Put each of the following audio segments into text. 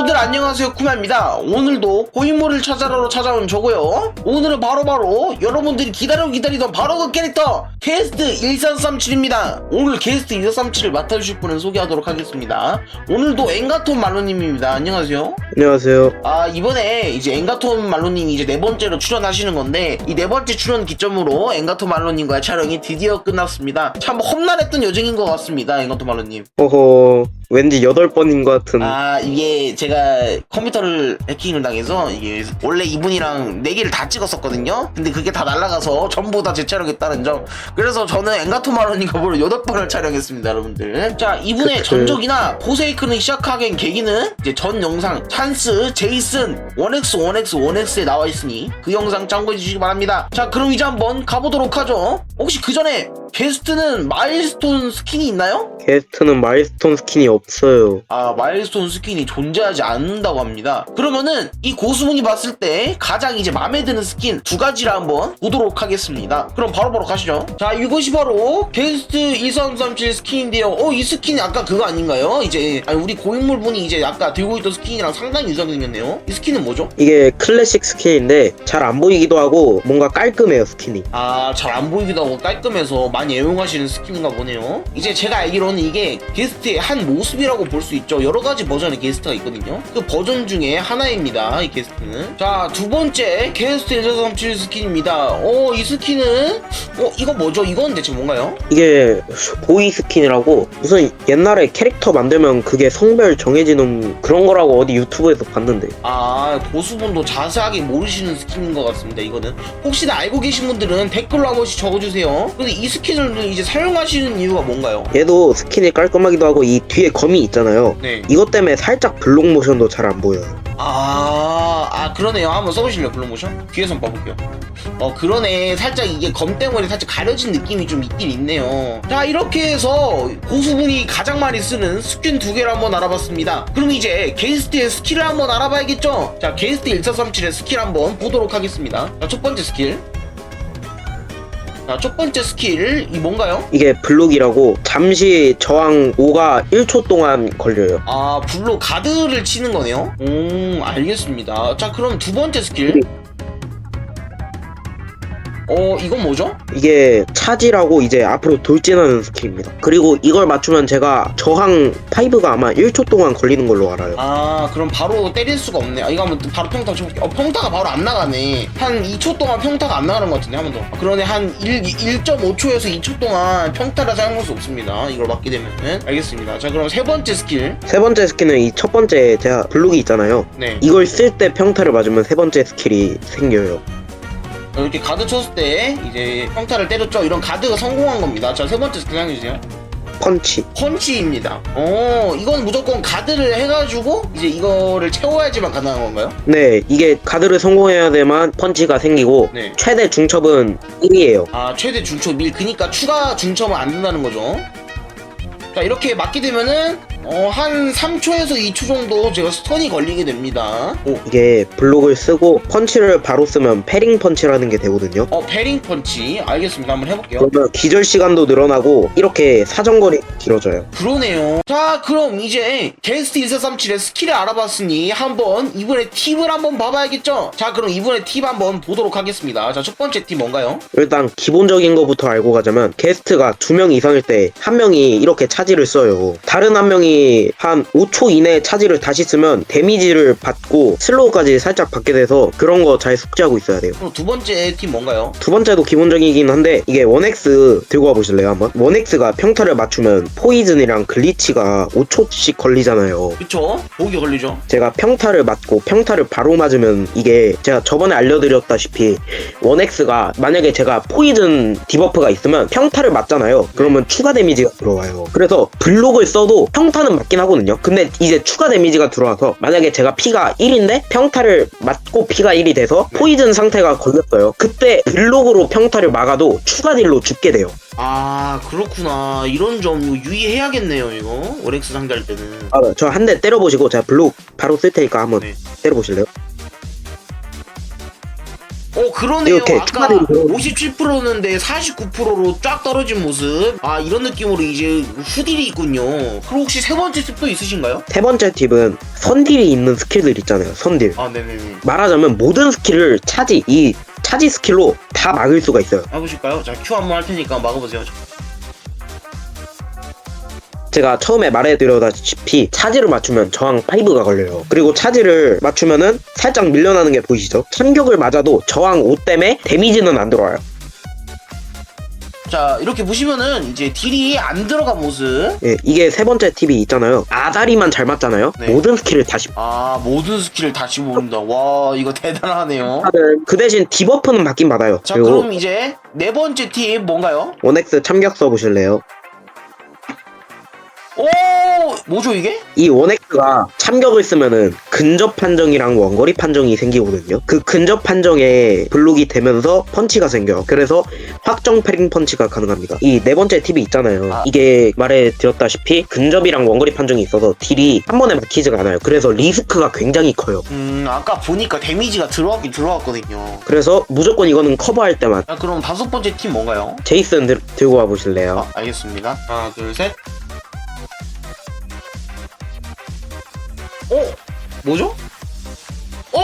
여러분들 안녕하세요. 쿠마입니다. 오늘도 고인물을 찾아러 찾아온 저고요. 오늘은 바로 바로 여러분들이 기다려 기다리던 바로 그 캐릭터 게스트 1337입니다. 오늘 게스트 1337을 맡아주실 분을 소개하도록 하겠습니다. 오늘도 엔가톤 말로님입니다. 안녕하세요. 안녕하세요. 아 이번에 이제 엔가톤 말로님이 이제 네 번째로 출연하시는 건데 이 네 번째 출연 기점으로 엔가톤 말로님과의 촬영이 드디어 끝났습니다. 참 험난했던 여정인 것 같습니다. 엔가톤 말로님. 어허, 왠지 여덟 번인 것 같은. 아 이게 제가 컴퓨터를 해킹을 당해서 이게 원래 이분이랑 네 개를 다 찍었었거든요? 근데 그게 다 날라가서 전부 다 재촬영했다는 점. 그래서 저는 엔가토마로니가 무려 여덟 번을 촬영했습니다 여러분들. 자 이분의 그치. 전적이나 포세이크는 시작하기엔 계기는 이제 전 영상 찬스 제이슨 1X 1X 1X에 나와 있으니 그 영상 참고해 주시기 바랍니다. 자 그럼 이제 한번 가보도록 하죠. 혹시 그 전에 게스트는 마일스톤 스킨이 있나요? 게스트는 마일스톤 스킨이 없어요. 아 마일스톤 스킨이 존재하지 않는다고 합니다. 그러면은 이 고수분이 봤을 때 가장 이제 마음에 드는 스킨 두 가지를 한번 보도록 하겠습니다. 그럼 바로바로 가시죠. 자 이것이 바로 게스트 2337 스킨인데요. 어이 스킨이 아까 그거 아닌가요? 이제 아니, 우리 고인물 분이 이제 아까 들고 있던 스킨이랑 상당히 유사하게 생겼네요. 이 스킨은 뭐죠? 이게 클래식 스킨인데 잘 안 보이기도 하고 뭔가 깔끔해요 스킨이. 아 잘 안 보이기도 하고 깔끔해서 많이 애용하시는 스킨인가 보네요. 이제 제가 알기로는 이게 게스트의 한 모습이라고 볼 수 있죠. 여러 가지 버전의 게스트가 있거든요. 그 버전 중에 하나입니다 이 게스트는 자 두 번째 게스트 1437 스킨입니다. 어 이 스킨은 어 이거 뭐죠? 이건 대체 뭔가요? 이게 보이 스킨이라고 무슨 옛날에 캐릭터 만들면 그게 성별 정해지는 그런 거라고 어디 유튜브에서 봤는데. 아 고수분도 자세하게 모르시는 스킨인 것 같습니다 이거는. 혹시나 알고 계신 분들은 댓글로 한 번씩 적어주세요. 근데 이 스킨 을 이제 사용하시는 이유가 뭔가요? 얘도 스킨이 깔끔하기도 하고 이 뒤에 검이 있잖아요. 네 이것 때문에 살짝 블록 모션도 잘 안 보여요. 아, 아 그러네요. 한번 써보실래요, 블루모션? 뒤에서 한번 봐볼게요. 어, 그러네. 살짝 이게 검 때문에 살짝 가려진 느낌이 좀 있긴 있네요. 자, 이렇게 해서 고수분이 가장 많이 쓰는 스킨 두 개를 한번 알아봤습니다. 그럼 이제 게스트의 스킬을 한번 알아봐야겠죠? 자, 게스트 1437의 스킬 한번 보도록 하겠습니다. 자, 첫 번째 스킬. 자, 첫 번째 스킬, 이 뭔가요? 이게 블록이라고 잠시 저항 5가 1초 동안 걸려요. 아, 불로 가드를 치는 거네요? 음, 알겠습니다. 자, 그럼 두 번째 스킬. 어, 이건 뭐죠? 이게 차지라고 이제 앞으로 돌진하는 스킬입니다. 그리고 이걸 맞추면 제가 저항 5가 아마 1초 동안 걸리는 걸로 알아요. 아, 그럼 바로 때릴 수가 없네. 아, 이거 한번 바로 평타 쳐볼게. 어, 평타가 바로 안 나가네. 한 2초 동안 평타가 안 나가는 것 같은데, 한 번 더. 아, 그러네, 한 1, 1.5초에서 2초 동안 평타를 사용할 수 없습니다. 이걸 맞게 되면은. 알겠습니다. 자, 그럼 세 번째 스킬. 세 번째 스킬은 이 첫 번째 제가 블록이 있잖아요. 네. 이걸 쓸 때 평타를 맞으면 세 번째 스킬이 생겨요. 이렇게 가드 쳤을 때, 이제 평타를 때렸죠. 이런 가드가 성공한 겁니다. 자, 세 번째 스킬 사용해주세요. 펀치. 펀치입니다. 어, 이건 무조건 가드를 해가지고 이제 이거를 채워야지만 가능한 건가요? 네, 이게 가드를 성공해야 돼만 펀치가 생기고 네. 최대 중첩은 1이에요. 아, 최대 중첩 밀, 그니까 추가 중첩은 안 된다는 거죠. 자, 이렇게 맞게 되면은, 어, 한 3초에서 2초 정도 제가 스턴이 걸리게 됩니다. 오. 이게 블록을 쓰고 펀치를 바로 쓰면 패링 펀치라는 게 되거든요. 어, 베링 펀치. 알겠습니다. 한번 해볼게요. 그러면 기절 시간도 늘어나고 이렇게 사정거리 길어져요. 그러네요. 자, 그럼 이제 게스트 1437의 스킬을 알아봤으니 한번 이분의 팁을 한번 봐봐야겠죠? 자, 그럼 이분의 팁 한번 보도록 하겠습니다. 자, 첫 번째 팁 뭔가요? 일단 기본적인 것부터 알고 가자면 게스트가 두 명 이상일 때 한 명이 이렇게 차지를 써요. 다른 한 명이 한 5초 이내에 차지를 다시 쓰면 데미지를 받고 슬로우까지 살짝 받게 돼서 그런 거 잘 숙지하고 있어야 돼요. 그럼 두 번째 팁 뭔가요? 두 번째도 기본적이긴 한데 이게 1X 들고 와 보실래요 한번? 1X가 평타를 맞추면 포이즌이랑 글리치가 5초씩 걸리잖아요. 그쵸? 보기 걸리죠? 제가 평타를 맞고 평타를 바로 맞으면 이게 제가 저번에 알려드렸다시피 1X가 만약에 제가 포이즌 디버프가 있으면 평타를 맞잖아요. 그러면 추가 데미지가 들어와요. 그래서 블록을 써도 평타 는 맞긴 하거든요. 근데 이제 추가 데미지가 들어와서 만약에 제가 피가 1인데 평타를 맞고 피가 1이 돼서 포이즌 상태가 걸렸어요. 그때 블록으로 평타를 막아도 추가 딜로 죽게 돼요. 아 그렇구나 이런 점 이거 유의해야겠네요 이거 오렉스 상대할 때는 아, 저 한 대 때려보시고 제가 블록 바로 쓸 테니까 한번 네. 때려보실래요? 어 그러네요. 이렇게 아까 거. 57%였는데 49%로 쫙 떨어진 모습. 아 이런 느낌으로 이제 후딜이 있군요. 그럼 혹시 세 번째 팁도 있으신가요? 세 번째 팁은 선딜이 있는 스킬들 있잖아요. 선딜. 아 네네네. 말하자면 모든 스킬을 차지 이 차지 스킬로 다 막을 수가 있어요. 해보실까요? 자 큐 한번 할 테니까 막아보세요. 제가 처음에 말해드렸다시피 차지를 맞추면 저항 5가 걸려요. 그리고 차지를 맞추면은 살짝 밀려나는 게 보이시죠? 참격을 맞아도 저항 5 때문에 데미지는 안 들어와요. 자 이렇게 보시면은 이제 딜이 안 들어간 모습. 예, 이게 세 번째 팁이 있잖아요. 아다리만 잘 맞잖아요. 네. 모든 스킬을 다시 아 모든 스킬을 다시 모른다. 와 이거 대단하네요. 그 대신 디버프는 받긴 받아요. 자 그리고 그럼 이제 네 번째 팁 뭔가요? 원엑스 참격 써보실래요? 오 뭐죠 이게? 이 원엑스가 참격을 쓰면은 근접 판정이랑 원거리 판정이 생기거든요. 그 근접 판정에 블록이 되면서 펀치가 생겨요. 그래서 확정 패링 펀치가 가능합니다. 이 네 번째 팁이 있잖아요. 아. 이게 말해드렸다시피 근접이랑 원거리 판정이 있어서 딜이 한 번에 막히지가 않아요. 그래서 리스크가 굉장히 커요. 음 아까 보니까 데미지가 들어왔긴 들어왔거든요. 그래서 무조건 이거는 커버할 때만 자 그럼 다섯 번째 팁 뭔가요? 제이슨 들, 들고 와 보실래요? 아, 알겠습니다. 하나, 둘, 셋. 어? 뭐죠?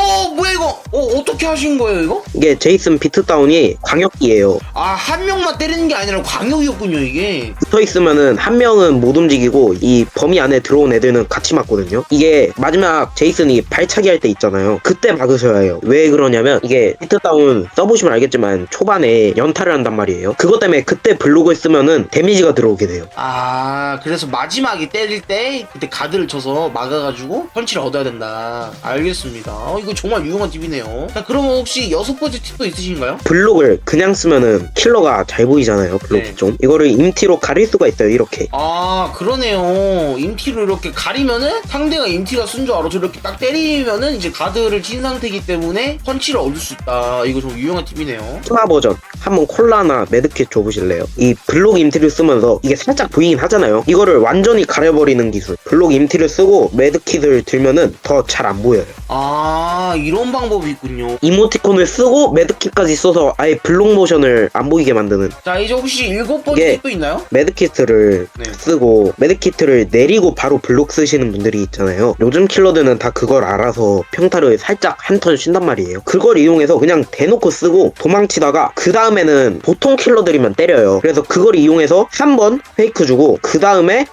어, 뭐야 이거? 어, 어떻게 하신 거예요, 이거? 이게 제이슨 비트다운이 광역기예요. 아, 한 명만 때리는 게 아니라 광역이었군요, 이게. 붙어 있으면은 한 명은 못 움직이고 이 범위 안에 들어온 애들은 같이 맞거든요. 이게 마지막 제이슨이 발차기 할 때 있잖아요. 그때 막으셔야 해요. 왜 그러냐면 이게 히트다운 써보시면 알겠지만 초반에 연타를 한단 말이에요. 그것 때문에 그때 블록을 쓰면은 데미지가 들어오게 돼요. 아, 그래서 마지막에 때릴 때 그때 가드를 쳐서 막아가지고 펀치를 얻어야 된다. 알겠습니다. 어, 이거 정말 유용한 팁이네요. 자, 그러면 혹시 여섯 번째 팁도 있으신가요? 블록을 그냥 쓰면은 킬러가 잘 보이잖아요. 블록이 네. 좀. 이거를 임티로 가릴 수가 있어요. 이렇게. 아 그러네요 인티로 이렇게 가리면은 상대가 인티가 쓴 줄 알아서 이렇게 딱 때리면은 이제 가드를 친 상태이기 때문에 펀치를 얻을 수 있다 이거 좀 유용한 팁이네요 스마 버전 한번 콜라나 메드킷 줘보실래요? 이 블록 임티를 쓰면서 이게 살짝 보이긴 하잖아요. 이거를 완전히 가려버리는 기술. 블록 임티를 쓰고 메드킷을 들면은 더 잘 안 보여요. 아 이런 방법이 있군요 이모티콘을 쓰고 메드킷까지 써서 아예 블록 모션을 안 보이게 만드는 자 이제 혹시 일곱 번째 예. 팁도 있나요? 메드키트를 네. 쓰고 메드키트를 내리고 바로 블록 쓰시는 분들이 있잖아요. 요즘 킬러들은 다 그걸 알아서 평타를 살짝 한 턴 쉰단 말이에요. 그걸 이용해서 그냥 대놓고 쓰고 도망치다가 그 다음 에는 보통 킬러들이면 때려요. 그래서 그걸 이용해서 한 번 페이크 주고 그 다음에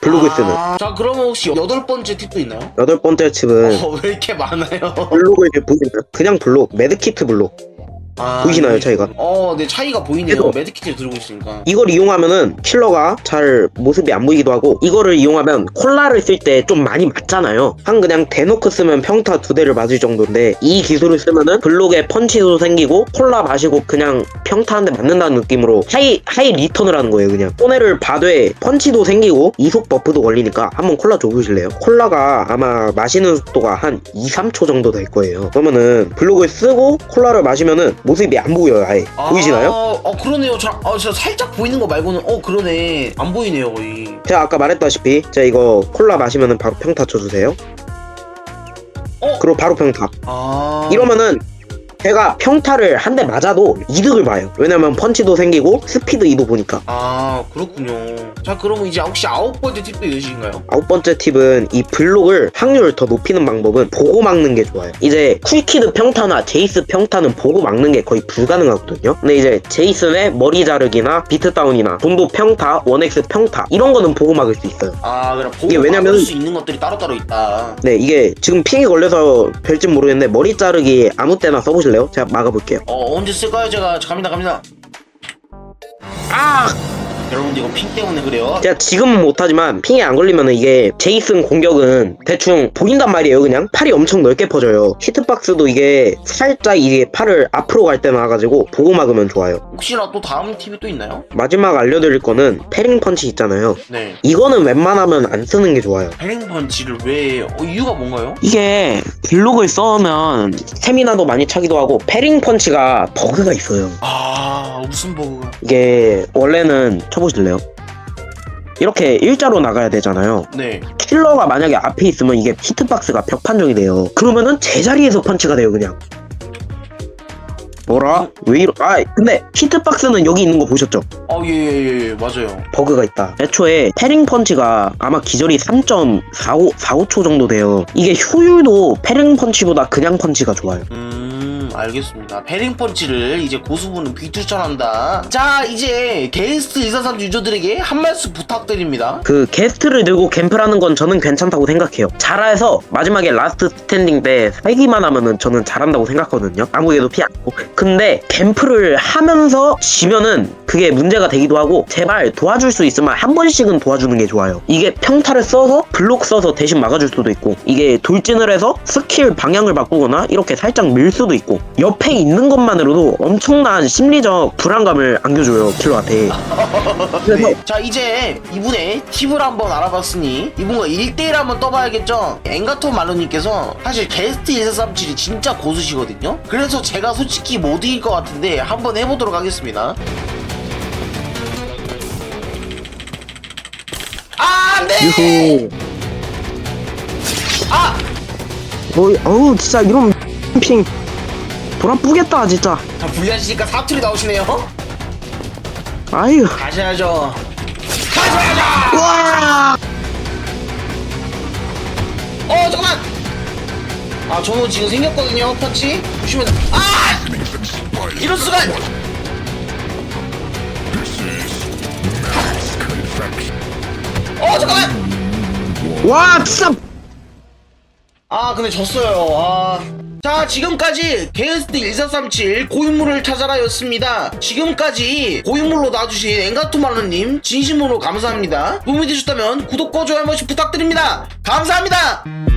블록을 쓰는. 아, 자 그러면 혹시 여덟 번째 팁도 있나요? 여덟 번째 칩은 어, 왜 이렇게 많아요? 블록을 보시면 그냥 블록 메드키트 블록 아, 보이시나요 네. 차이가? 어, 네 차이가 보이네요 그래도- 메드키트를 들고 있으니까 이걸 이용하면은 킬러가 잘 모습이 안 보이기도 하고 이거를 이용하면 콜라를 쓸 때 좀 많이 맞잖아요 한 그냥 대놓고 쓰면 평타 두 대를 맞을 정도인데 이 기술을 쓰면은 블록에 펀치도 생기고 콜라 마시고 그냥 평타 한 대 맞는다는 느낌으로 하이 하이 리턴을 하는 거예요 그냥 손해를 봐되 펀치도 생기고 이속 버프도 걸리니까 한번 콜라 줘보실래요? 콜라가 아마 마시는 속도가 한 2, 3초 정도 될 거예요 그러면은 블록을 쓰고 콜라를 마시면은 모습이 안 보여요 아예 아, 보이시나요? 어 그러네요 저, 아, 저 살짝 보이는 거 말고는 어 그러네 안 보이네요 거의 제가 아까 말했다시피 제가 이거 콜라 마시면은 바로 평타 쳐주세요. 어? 그리고 바로 평타. 아 이러면은 제가 평타를 한 대 맞아도 이득을 봐요. 왜냐면 펀치도 생기고 스피드 이도 보니까. 아 그렇군요 자 그러면 이제 혹시 아홉 번째 팁도 있으신가요? 아홉 번째 팁은 이 블록을 확률을 더 높이는 방법은 보고 막는 게 좋아요. 이제 쿨키드 평타나 제이스 평타는 보고 막는 게 거의 불가능하거든요. 근데 이제 제이슨의 머리 자르기나 비트 다운이나 돈도 평타, 원엑스 평타 이런 거는 보고 막을 수 있어요. 아 그럼 보고 이게 왜냐면- 막을 수 있는 것들이 따로따로 있다 네, 이게 지금 핑이 걸려서 별진 모르겠는데 머리 자르기 아무 때나 써보 실래요? 제가 막아볼게요. 어 언제 쓸까요 제가 저 갑니다 갑니다 아! 여러분들 이거 핑 때문에 그래요? 제가 지금은 못하지만 핑이 안 걸리면 이게 제이슨 공격은 대충 보인단 말이에요 그냥. 팔이 엄청 넓게 퍼져요. 히트박스도 이게 살짝 이게 팔을 앞으로 갈때 나와가지고 보고 막으면 좋아요. 혹시나 또 다음 팁이 또 있나요? 마지막 알려드릴 거는 패링 펀치 있잖아요. 네. 이거는 웬만하면 안 쓰는 게 좋아요. 패링 펀치를 왜 어, 이유가 뭔가요? 이게 블록을 써면 스태미나도 많이 차기도 하고 패링 펀치가 버그가 있어요. 아 무슨 버그가 이게 원래는 쳐보실래요? 이렇게 일자로 나가야 되잖아요 네 킬러가 만약에 앞에 있으면 이게 히트박스가 벽 판정이 돼요. 그러면은 제자리에서 펀치가 돼요, 그냥. 뭐라? 왜 이러? 아 근데 히트박스는 여기 있는 거 보셨죠? 어, 예, 예, 예, 맞아요. 버그가 있다. 애초에 패링 펀치가 아마 기절이 3.45 45초 정도 돼요. 이게 효율도 패링 펀치보다 그냥 펀치가 좋아요. 음, 알겠습니다. 베링 펀치를 이제 고수분은 비추천한다. 자, 이제 게스트 143 유저들에게 한 말씀 부탁드립니다. 그 게스트를 들고 캠프라는 건 저는 괜찮다고 생각해요. 잘해서 마지막에 라스트 스탠딩 때 살기만 하면은 저는 잘한다고 생각하거든요. 아무에도 피 않고. 근데 캠프를 하면서 지면은 그게 문제가 되기도 하고 제발 도와줄 수 있으면 한 번씩은 도와주는 게 좋아요. 이게 평타를 써서 블록 써서 대신 막아줄 수도 있고 이게 돌진을 해서 스킬 방향을 바꾸거나 이렇게 살짝 밀 수도 있고 옆에 있는 것만으로도 엄청난 심리적 불안감을 안겨줘요 킬러한테. 그래서 네. 자, 이제 이분의 팁을 한번 알아봤으니 이분과 1대1 한번 떠봐야겠죠? 앵가토 마루님께서 사실 게스트 1437이 진짜 고수시거든요? 그래서 제가 솔직히 못 이길 것 같은데 한번 해보도록 하겠습니다. 아, 안 돼! 유후. 아! 뭐, 어우, 진짜 이런 핑. 돌아 뿌겠다, 진짜. 자, 불리하시니까 사투리 나오시네요? 아유. 가셔야죠. 가셔야죠! 와! 어, 잠깐만! 아, 저는 지금 생겼거든요, 펀치. 보시면, 아! 이럴 수가! 어, 잠깐만! 와, 진짜. 아, 근데 졌어요. 아. 자, 지금까지 게스트 1437 고인물을 찾아라 였습니다. 지금까지 고인물로 놔주신 앵가토마르님 진심으로 감사합니다. 도움이 되셨다면 구독과 좋아요 한 번씩 부탁드립니다. 감사합니다!